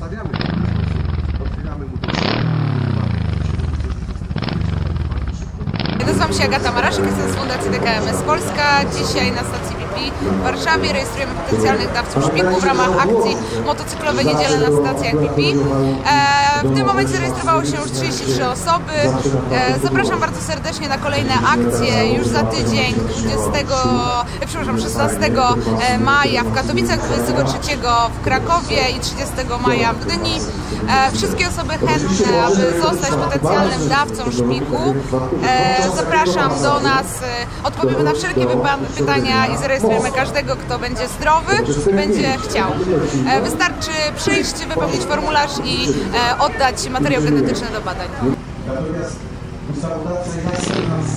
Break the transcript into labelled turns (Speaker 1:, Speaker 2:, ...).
Speaker 1: zostawiamy go w ten sposób, otwieramy mu to Nazywam się Agata Maraszek, jestem z Fundacji DKMS Polska. Dzisiaj na stacji BP w Warszawie rejestrujemy potencjalnych dawców szpiku w ramach akcji motocyklowej niedzielę na stacjach BP. W tym momencie zarejestrowało się już 33 osoby. E, zapraszam bardzo serdecznie na kolejne akcje już za tydzień, 20, e, przepraszam, 16 e, maja w Katowicach, 23 w Krakowie i 30 maja w Gdyni. Wszystkie osoby chętne, aby zostać potencjalnym dawcą szpiku, zapraszam do nas. Odpowiemy na wszelkie pytania i zarejestrujemy każdego, kto będzie zdrowy będzie chciał. Wystarczy przyjść, wypełnić formularz i e, oddać materiał genetyczny do badań.
Speaker 2: Natomiast ustawodawca jasno nas